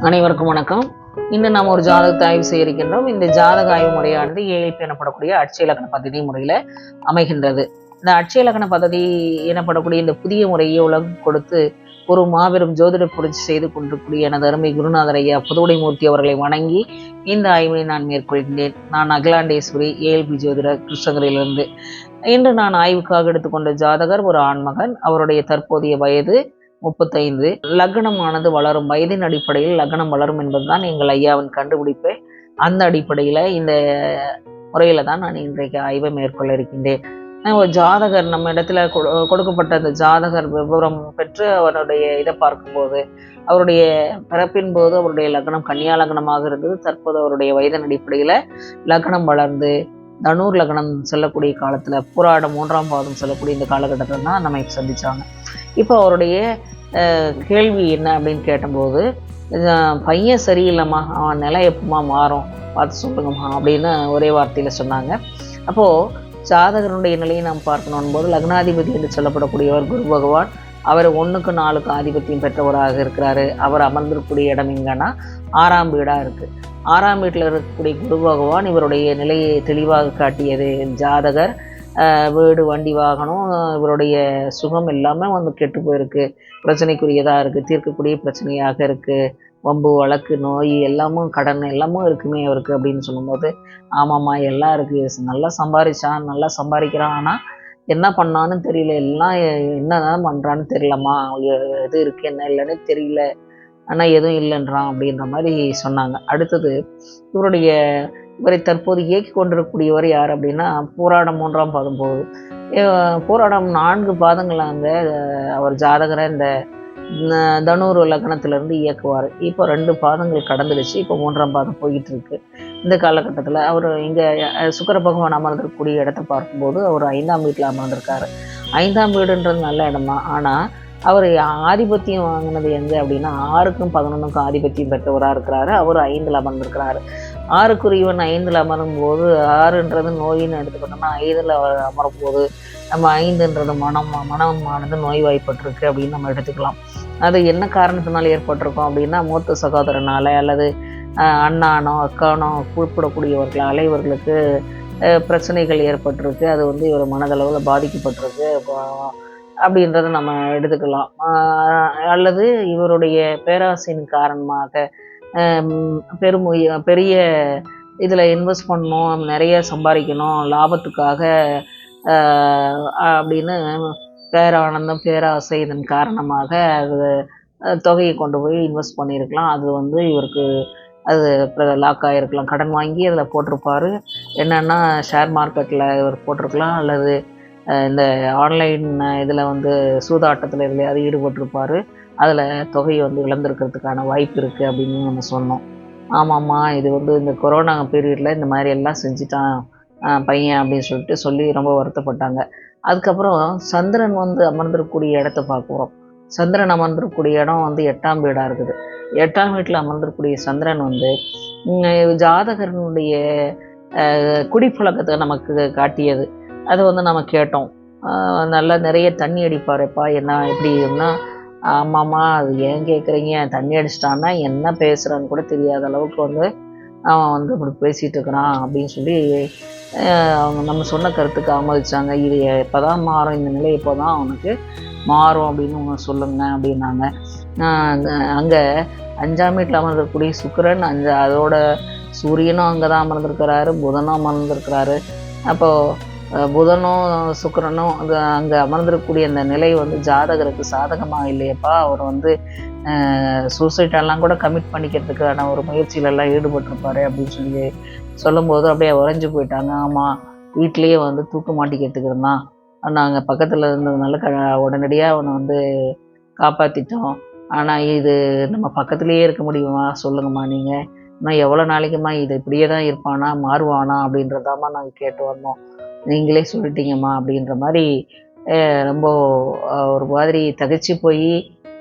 அனைவருக்கும் வணக்கம். இன்று நாம் ஒரு ஜாதகத்தை ஆய்வு செய்ய இந்த ஜாதக ஆய்வு முறையானது ஏஎல்பி எனப்படக்கூடிய அட்சயலக்கண பதவி முறையில் அமைகின்றது. இந்த அட்சயலக்கண பദ്ധதி எனப்படக்கூடிய இந்த புதிய முறையை உலகம் கொடுத்து ஒரு மாபெரும் ஜோதிட புரட்சி செய்து கொண்டிருக்கூடிய எனது அருமை குருநாதர் ஐயா புதுவுடைமூர்த்தி அவர்களை வணங்கி இந்த ஆய்வை நான் மேற்கொள்கின்றேன். நான் அகிலாண்டேஸ்வரி ஏஎல்பி ஜோதிட கிருஷ்ணகிரியிலிருந்து. இன்று நான் ஆய்வுக்காக எடுத்துக்கொண்ட ஜாதகர் ஒரு ஆண்மகன். அவருடைய தற்போதைய வயது முப்பத்தைந்து. லக்னமானது வளரும். வயதின் அடிப்படையில் லக்னம் வளரும் என்பதுதான் எங்கள் ஐயாவின் கண்டுபிடிப்பு. அந்த அடிப்படையில் இந்த முறையில் தான் நான் இன்றைக்கு ஆய்வை மேற்கொள்ள இருக்கின்றேன். ஒரு ஜாதகர் நம்ம இடத்துல கொடு- கொடுக்கப்பட்ட அந்த ஜாதகர் விவரம் பெற்று அவருடைய இதை பார்க்கும்போது அவருடைய பிறப்பின் போது அவருடைய லக்னம் கன்னியா லக்னமாக இருந்தது. தற்போது அவருடைய வயதின் அடிப்படையில் லக்னம் வளர்ந்து தனூர் லக்னம் செல்லக்கூடிய காலத்தில் புராடம் மூன்றாம் பாதம் செல்லக்கூடிய இந்த காலகட்டத்தில் தான் நம்மை சந்திச்சாங்க. இப்போ அவருடைய கேள்வி என்ன அப்படின்னு கேட்டபோது பையன் சரியில்லைம்மா அவன் நிலை எப்பமா மாறும் பார்த்து சொல்லுங்கம்மா அப்படின்னு ஒரே வார்த்தையில் சொன்னாங்க. அப்போது ஜாதகருடைய நிலையை நாம் பார்க்கணும் போது லக்னாதிபதி என்று சொல்லப்படக்கூடியவர் குரு பகவான் அவர் ஒன்றுக்கு நாலுக்கு ஆதிபத்தியம் பெற்றவராக இருக்கிறாரு. அவர் அமர்ந்திருக்கக்கூடிய இடம் எங்கன்னா ஆறாம் வீடாக இருக்குது ஆறாம் வீட்டில் இருக்கக்கூடிய குரு பகவான் இவருடைய நிலையை தெளிவாக காட்டியது. ஜாதகர் வீடு வண்டி வாகனம் இவருடைய சுகம் எல்லாமே வந்து கெட்டு போயிருக்கு. பிரச்சனைக்குரியதாக இருக்குது தீர்க்கக்கூடிய பிரச்சனையாக இருக்குது வம்பு வழக்கு நோய் எல்லாமும் கடன் எல்லாமும் இருக்குமே அவருக்கு அப்படின்னு சொல்லும்போது ஆமாம்மா எல்லாம் இருக்குது நல்லா சம்பாதிச்சான் நல்லா சம்பாதிக்கிறான் ஆனால் என்ன பண்ணான்னு தெரியல. எல்லாம் என்னதான் பண்ணுறான்னு தெரியலம்மா. எது இருக்குது என்ன இல்லைன்னு தெரியல. ஆனால் எதுவும் இல்லைன்றான் அப்படின்ற மாதிரி சொன்னாங்க. அடுத்தது இவருடைய இவரை தற்போது இயக்கி கொண்டிருக்கக்கூடியவர் யார் அப்படின்னா போராடம் மூன்றாம் பாதம் போகுது. போராடம் நான்கு பாதங்கள் அந்த அவர் ஜாதகரை இந்த தனூர் லக்னத்திலேருந்து இயக்குவார். இப்போ ரெண்டு பாதங்கள் கடந்துடுச்சு இப்போ மூன்றாம் பாதம் போயிட்டு இருக்கு இந்த காலகட்டத்தில் அவர் இங்கே சுக்கர பகவான் அமர்ந்திருக்கக்கூடிய இடத்த பார்க்கும்போது அவர் ஐந்தாம் வீட்டில் அமர்ந்திருக்காரு. ஐந்தாம் வீடுன்றது நல்ல இடமா ஆனால் அவர் ஆதிபத்தியம் வாங்கினது எங்கே அப்படின்னா ஆறுக்கும் பதினொன்றுக்கும் ஆதிபத்தியம் பெற்றவராக இருக்கிறாரு. அவர் ஐந்தில் அமர்ந்திருக்கிறாரு. ஆறுக்குரியவன் ஐந்தில் அமரும் போது ஆறுன்றது நோயின்னு எடுத்துக்கிட்டோம்னா ஐந்தில் அமரும் போது நம்ம ஐந்துன்றது மனம் மனமானது நோய்வாய்ப்பட்டிருக்கு அப்படின்னு நம்ம எடுத்துக்கலாம். அது என்ன காரணத்தினால ஏற்பட்டிருக்கோம் அப்படின்னா மூத்த சகோதரனால அல்லது அண்ணானோ அக்கானோ கூப்பிடக்கூடியவர்களால் இவர்களுக்கு பிரச்சனைகள் ஏற்பட்டிருக்கு. அது வந்து இவர் மனதளவில் பாதிக்கப்பட்டிருக்கு. அப்போ- அப்படின்றத நம்ம எடுத்துக்கலாம். அல்லது இவருடைய பேராசையின் காரணமாக பெரும் பெரிய இதில் இன்வெஸ்ட் பண்ணணும் நிறைய சம்பாதிக்கணும் லாபத்துக்காக அப்படின்னு பேரானந்தம் பேராசை இதன் காரணமாக அது தொகையை கொண்டு போய் இன்வெஸ்ட் பண்ணியிருக்கலாம். அது வந்து இவருக்கு அது லாக் ஆகிருக்கலாம் கடன் வாங்கி அதில் போட்டிருப்பார். என்னென்னா ஷேர் மார்க்கெட்டில் இவர் போட்டிருக்கலாம். அல்லது இந்த ஆன்லைன் இதில் வந்து சூதாட்டத்தில் இதில் அது ஈடுபட்டிருப்பார். அதில் தொகையை வந்து இழந்திருக்கிறதுக்கான வாய்ப்பு இருக்குது அப்படின்னு நம்ம சொன்னோம். ஆமாம்மா இது வந்து இந்த கொரோனா பீரியடில் இந்த மாதிரி எல்லாம் செஞ்சுட்டான் பையன் அப்படின்னு சொல்லிட்டு சொல்லி ரொம்ப வருத்தப்பட்டாங்க. அதுக்கப்புறம் சந்திரன் வந்து அமர்ந்திருக்கக்கூடிய இடத்த பார்க்குறோம். சந்திரன் அமர்ந்திருக்கக்கூடிய இடம் வந்து எட்டாம் வீடாக இருக்குது. எட்டாம் வீட்டில் அமர்ந்திருக்கக்கூடிய சந்திரன் வந்து உம், குடிப்புழக்கத்தை குடிப்பழக்கத்தை நமக்கு காட்டியது. அது வந்து நம்ம கேட்டோம். நல்லா நிறைய தண்ணி அடிப்பாருப்பா என்ன எப்படின்னா ஆமாம்மா அது ஏன் கேட்குறீங்க தண்ணி அடிச்சிட்டான்னா என்ன பேசுகிறான்னு கூட தெரியாத அளவுக்கு வந்து அவன் வந்து இப்படி பேசிகிட்டு இருக்கிறான் அப்படின்னு சொல்லி அவங்க நம்ம சொன்ன கருத்துக்கு ஆமோதிச்சாங்க. இது எப்போ தான் மாறும் இந்த நிலை எப்போ தான் அவனுக்கு மாறும் அப்படின்னு அவங்க சொல்லுங்க அப்படின்னாங்க. அங்கே அஞ்சாம் வீட்டில் அமர்ந்திருக்கக்கூடிய சுக்கரன் அஞ்சு அதோட சூரியனும் அங்கே தான் அமர்ந்திருக்கிறாரு புதனும் அமர்ந்திருக்கிறாரு. அப்போது புதனும் சுக்கிரனும் அங்கே அங்கே அமர்ந்திருக்கக்கூடிய அந்த நிலை வந்து ஜாதகருக்கு சாதகமாக இல்லையப்பா. அவர் வந்து சூசைட்டெல்லாம் கூட கமிட் பண்ணிக்கிறதுக்கான ஒரு முயற்சியிலெல்லாம் ஈடுபட்டிருப்பாரு அப்படின்னு சொல்லி சொல்லும்போது அப்படியே உறைஞ்சு போயிட்டாங்க. ஆமாம் வீட்லேயே வந்து தூக்க மாட்டிக்கிறதுக்கு இருந்தான். நாங்கள் பக்கத்தில் இருந்ததுனால க உடனடியாக அவனை வந்து காப்பாற்றிட்டோம் ஆனால் இது நம்ம பக்கத்துலேயே இருக்க முடியுமா? சொல்லுங்கம்மா நீங்கள் இன்னும் எவ்வளோ நாளைக்குமா இது இப்படியே தான் இருப்பானா? மாறுவானா? அப்படின்றதாம்மா நாங்கள் கேட்டு வந்தோம். நீங்களே சொல்லிட்டீங்கம்மா அப்படின்ற மாதிரி ரொம்ப ஒரு மாதிரி தகைச்சு போய்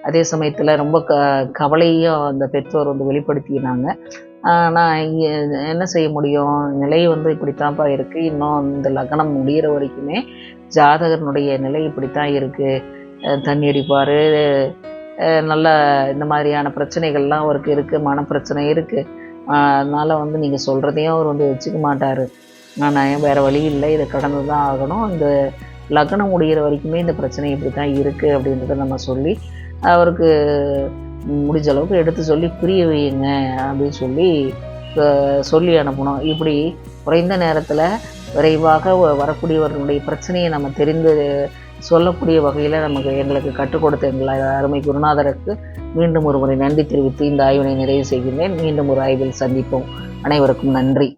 அதே சமயத்தில் ரொம்ப க கவலையும் அந்த பெற்றோர் வந்து வெளிப்படுத்தினாங்க. ஆனால் இங்கே என்ன செய்ய முடியும்? நிலை வந்து இப்படித்தான்ப்பா இருக்குது இன்னும் இந்த லக்னம் முடிகிற வரைக்குமே ஜாதகனுடைய நிலை இப்படித்தான் இருக்குது தண்ணி அடிப்பார் நல்ல இந்த மாதிரியான பிரச்சனைகள்லாம் அவருக்கு இருக்குது மனப்பிரச்சனை இருக்குது அதனால் வந்து நீங்கள் சொல்கிறதையும் அவர் வந்து வச்சுக்க மாட்டார். நான் வேறு வழி இல்லை. இதை கடந்து தான் ஆகணும். இந்த லக்னம் முடிகிற வரைக்குமே இந்த பிரச்சனை இப்படி தான் இருக்குது அப்படின்றத நம்ம சொல்லி அவருக்கு முடிஞ்ச அளவுக்கு எடுத்து சொல்லி புரிய வையுங்க அப்படின்னு சொல்லி சொல்லி அனுப்பணும். இப்படி குறைந்த நேரத்தில் விரைவாக வ- வரக்கூடியவர்களுடைய பிரச்சனையை நம்ம தெரிந்து சொல்லக்கூடிய வகையில் நமக்கு எங்களுக்கு கற்றுக் கொடுத்த எங்கள் அருமை குருநாதருக்கு மீண்டும் ஒரு முறை நன்றி தெரிவித்து இந்த ஆய்வினை நிறைவு செய்கின்றேன். மீண்டும் ஒரு ஆய்வில் சந்திப்போம். அனைவருக்கும் நன்றி.